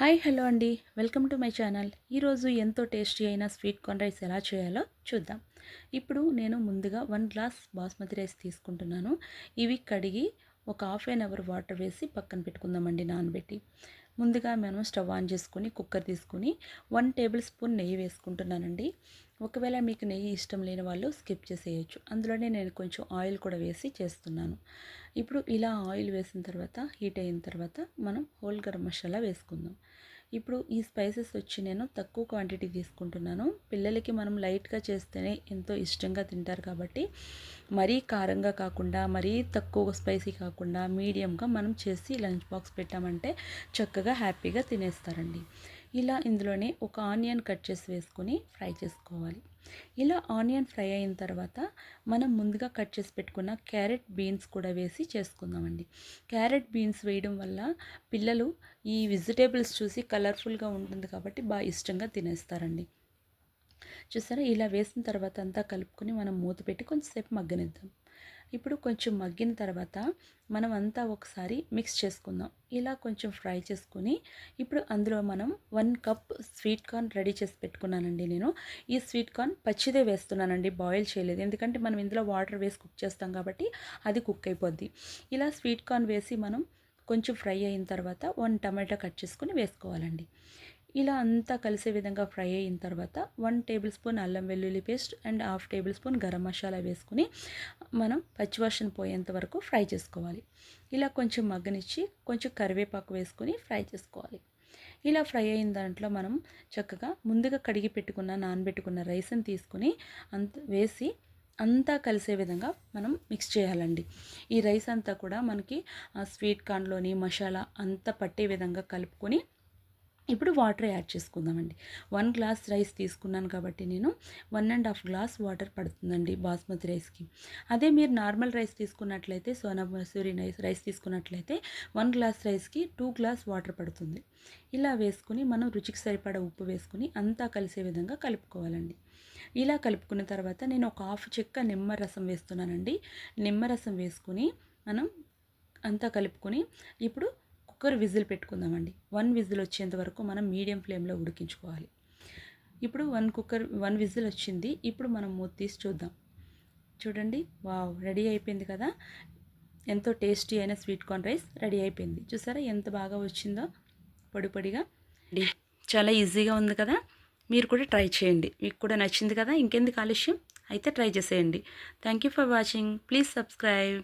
Hi hello అండి. Welcome to my channel. ఈరోజు ఎంతో టేస్టీ అయిన స్వీట్ కార్న్ రైస్ ఎలా చేయాలో చూద్దాం. ఇప్పుడు నేను ముందుగా వన్ గ్లాస్ బాస్మతి రైస్ తీసుకుంటున్నాను. ఇవి కడిగి ఒక హాఫ్ అన్ అవర్ వాటర్ వేసి పక్కన పెట్టుకుందామండి నానబెట్టి. ముందుగా మనం స్టవ్ ఆన్ చేసుకుని కుక్కర్ తీసుకొని వన్ టేబుల్ స్పూన్ నెయ్యి వేసుకుంటున్నానండి. ఒకవేళ మీకు నెయ్యి ఇష్టం లేని వాళ్ళు స్కిప్ చేసేయచ్చు. అందులోనే నేను కొంచెం ఆయిల్ కూడా వేసి చేస్తున్నాను. ఇప్పుడు ఇలా ఆయిల్ వేసిన తర్వాత హీట్ అయిన తర్వాత మనం హోల్ గరం మసాలా వేసుకుందాం. ఇప్పుడు ఈ స్పైసెస్ వచ్చి నేను తక్కువ క్వాంటిటీ తీసుకుంటున్నాను. పిల్లలకి మనం లైట్గా చేస్తేనే ఎంతో ఇష్టంగా తింటారు కాబట్టి మరీ కారంగా కాకుండా మరీ తక్కువ స్పైసీ కాకుండా మీడియంగా మనం చేసి లంచ్ బాక్స్ పెట్టామంటే చక్కగా హ్యాపీగా తినేస్తారండి. ఇలా ఇందులోనే ఒక ఆనియన్ కట్ చేసి వేసుకొని ఫ్రై చేసుకోవాలి. ఇలా ఆనియన్ ఫ్రై అయిన తర్వాత మనం ముందుగా కట్ చేసి పెట్టుకున్న క్యారెట్ బీన్స్ కూడా వేసి చేసుకుందామండి. క్యారెట్ బీన్స్ వేయడం వల్ల పిల్లలు ఈ వెజిటేబుల్స్ చూసి కలర్ఫుల్గా ఉంటుంది కాబట్టి బాగా ఇష్టంగా తినేస్తారండి. చూసారా? ఇలా వేసిన తర్వాత అంతా కలుపుకొని మనం మూత పెట్టి కొంచెంసేపు మగ్గనిద్దాం. ఇప్పుడు కొంచెం మగ్గిన తర్వాత మనం అంతా ఒకసారి మిక్స్ చేసుకుందాం. ఇలా కొంచెం ఫ్రై చేసుకొని ఇప్పుడు అందులో మనం one cup sweet corn ready చేసి పెట్టుకున్నానండి నేను. ఈ స్వీట్ కార్న్ పచ్చిదే వేస్తున్నానండి బాయిల్ చేయలేదు. ఎందుకంటే మనం ఇందులో వాటర్ వేసి కుక్ చేస్తాం కాబట్టి అది కుక్ అయిపోద్ది. ఇలా స్వీట్ కార్న్ వేసి మనం కొంచెం ఫ్రై అయిన తర్వాత వన్ టమాటా కట్ చేసుకుని వేసుకోవాలండి. ఇలా అంతా కలిసే విధంగా ఫ్రై అయిన తర్వాత వన్ టేబుల్ స్పూన్ అల్లం వెల్లుల్లి paste and half table spoon garam masala వేసుకుని మనం పచ్చివాసన పోయేంత వరకు ఫ్రై చేసుకోవాలి. ఇలా కొంచెం మగ్గనిచ్చి కొంచెం కరివేపాకు వేసుకొని ఫ్రై చేసుకోవాలి. ఇలా ఫ్రై అయిన దాంట్లో మనం చక్కగా ముందుగా కడిగి పెట్టుకున్న నానబెట్టుకున్న రైస్ని తీసుకుని అంత వేసి అంతా కలిసే విధంగా మనం మిక్స్ చేయాలండి. ఈ రైస్ అంతా కూడా మనకి స్వీట్ కార్న్లోని మసాలా అంతా పట్టే విధంగా కలుపుకొని ఇప్పుడు వాటర్ యాడ్ చేసుకుందామండి. వన్ గ్లాస్ రైస్ తీసుకున్నాను కాబట్టి నేను one and half glass water పడుతుందండి బాస్మతి రైస్కి. అదే మీరు నార్మల్ రైస్ తీసుకున్నట్లయితే సోనా మసూరి రైస్ రైస్ తీసుకున్నట్లయితే వన్ గ్లాస్ రైస్కి టూ గ్లాస్ వాటర్ పడుతుంది. ఇలా వేసుకుని మనం రుచికి సరిపడా ఉప్పు వేసుకుని అంతా కలిసే విధంగా కలుపుకోవాలండి. ఇలా కలుపుకున్న తర్వాత నేను ఒక హాఫ్ చెక్క నిమ్మరసం వేస్తున్నానండి. నిమ్మరసం వేసుకుని మనం అంతా కలుపుకొని ఇప్పుడు కుక్కర్ విజిల్ పెట్టుకుందామండి. వన్ విజిల్ వచ్చేంత వరకు మనం మీడియం ఫ్లేమ్లో ఉడికించుకోవాలి. ఇప్పుడు వన్ కుక్కర్ వన్ విజిల్ వచ్చింది. ఇప్పుడు మనం మూత తీసి చూద్దాం. చూడండి వావ్ రెడీ అయిపోయింది కదా. ఎంతో టేస్టీ అయిన స్వీట్ కార్న్ రైస్ రెడీ అయిపోయింది. చూసారా ఎంత బాగా వచ్చిందో? పొడి పొడిగా. చాలా ఈజీగా ఉంది కదా. మీరు కూడా ట్రై చేయండి. మీకు కూడా నచ్చింది కదా. ఇంకెందుకు ఆలస్యం? అయితే ట్రై చేసేయండి. Thank you for watching. Please subscribe.